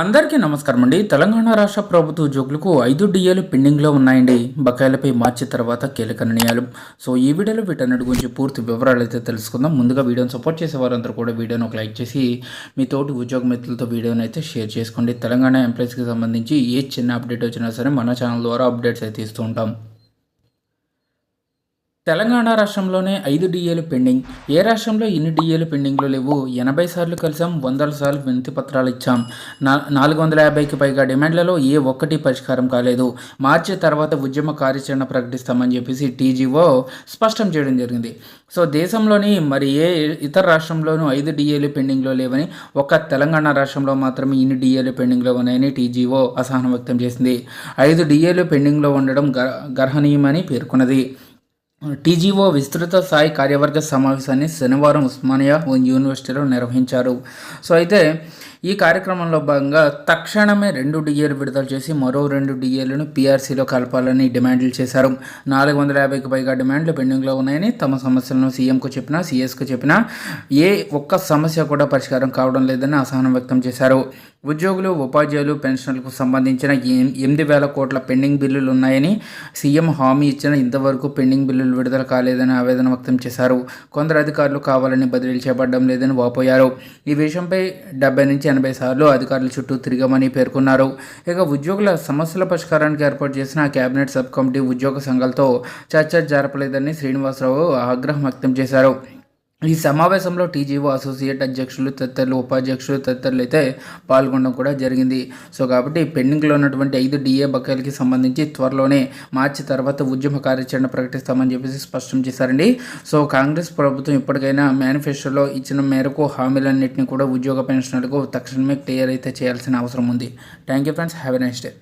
అందరికీ నమస్కారం అండి. తెలంగాణ రాష్ట్ర ప్రభుత్వ ఉద్యోగులకు ఐదు డిఏలు పెండింగ్లో ఉన్నాయండి. బకాయిలపై మార్చి తర్వాత కీలక నిర్ణయాలు. సో ఈ వీడియోలో వీటన్నిటి గురించి పూర్తి వివరాలు అయితే తెలుసుకుందాం. ముందుగా వీడియోని సపోర్ట్ చేసే వారందరూ కూడా వీడియోను ఒక లైక్ చేసి మీ తోటి ఉద్యోగ మిత్రులతో వీడియోని అయితే షేర్ చేసుకోండి. తెలంగాణ ఎంప్లాయీస్కి సంబంధించి ఏ చిన్న అప్డేట్ వచ్చినా సరే మన ఛానల్ ద్వారా అప్డేట్స్ అయితే ఇస్తూ ఉంటాం. తెలంగాణ రాష్ట్రంలోనే ఐదు డిఏలు పెండింగ్. ఏ రాష్ట్రంలో ఇన్ని డిఏలు పెండింగ్లో లేవు? ఎనభై సార్లు కలిసాం వందల సార్లు వినతి పత్రాలు ఇచ్చాం. నా నాలుగు వందల యాభైకి పైగా డిమాండ్లలో ఏ ఒక్కటి పరిష్కారం కాలేదు. మార్చి తర్వాత ఉద్యమ కార్యాచరణ ప్రకటిస్తామని చెప్పేసి టీజీఓ స్పష్టం చేయడం జరిగింది. సో దేశంలోని మరి ఏ ఇతర రాష్ట్రంలోనూ ఐదు డిఏలు పెండింగ్లో లేవని ఒక్క తెలంగాణ రాష్ట్రంలో మాత్రమే ఇన్ని డిఏలు పెండింగ్లో ఉన్నాయని టీజీఓ అసహనం వ్యక్తం చేసింది. ఐదు డిఏలు పెండింగ్లో ఉండడం గర్హనీయమని పేర్కొన్నది. టీజీఓ విస్తృత స్థాయి కార్యవర్గ సమావేశాన్ని శనివారం ఉస్మానియా యూనివర్సిటీలో నిర్వహించారు. సో అయితే ఈ కార్యక్రమంలో భాగంగా తక్షణమే రెండు డిఏలు విడుదల చేసి మరో రెండు డిఏలను పీఆర్సీలో కలపాలని డిమాండ్లు చేశారు. నాలుగు వందల యాభైకి పైగా డిమాండ్లు పెండింగ్లో ఉన్నాయని తమ సమస్యలను సీఎంకు చెప్పినా సీఎస్కు చెప్పినా ఏ ఒక్క సమస్య కూడా పరిష్కారం కావడం లేదని అసహనం వ్యక్తం చేశారు. ఉద్యోగులు ఉపాధ్యాయులు పెన్షన్లకు సంబంధించిన ఎనిమిది వేల కోట్ల పెండింగ్ బిల్లులు ఉన్నాయని సీఎం హామీ ఇచ్చిన ఇంతవరకు పెండింగ్ బిల్లులు విడుదల కాలేదని ఆవేదన వ్యక్తం చేశారు. కొందరు అధికారులు కావాలని బదిలీలు చేపట్టడం లేదని వాపోయారు. ఈ విషయంపై డెబ్బై నుంచి ఎనభై సార్లు అధికారుల చుట్టూ తిరిగామని పేర్కొన్నారు. ఇక ఉద్యోగుల సమస్యల పరిష్కారానికి ఏర్పాటు చేసిన కేబినెట్ సబ్ కమిటీ ఉద్యోగ సంఘాలతో చర్చ జరపలేదని శ్రీనివాసరావు ఆగ్రహం వ్యక్తం చేశారు. ఈ సమావేశంలో టీజీఓ అసోసియేట్ అధ్యక్షులు తదితరులు ఉపాధ్యక్షులు తదితరులు అయితే పాల్గొనడం కూడా జరిగింది. సో కాబట్టి పెండింగ్లో ఉన్నటువంటి ఐదు డిఏ బకాయిలకి సంబంధించి త్వరలోనే మార్చి తర్వాత ఉద్యమ కార్యాచరణ ప్రకటిస్తామని చెప్పేసి స్పష్టం చేశారండి. సో కాంగ్రెస్ ప్రభుత్వం ఇప్పటికైనా మేనిఫెస్టోలో ఇచ్చిన మేరకు హామీలన్నింటినీ కూడా ఉద్యోగ పెన్షన్లకు తక్షణమే క్లియర్ అయితే చేయాల్సిన అవసరం ఉంది. Thank you friends. Have a nice day.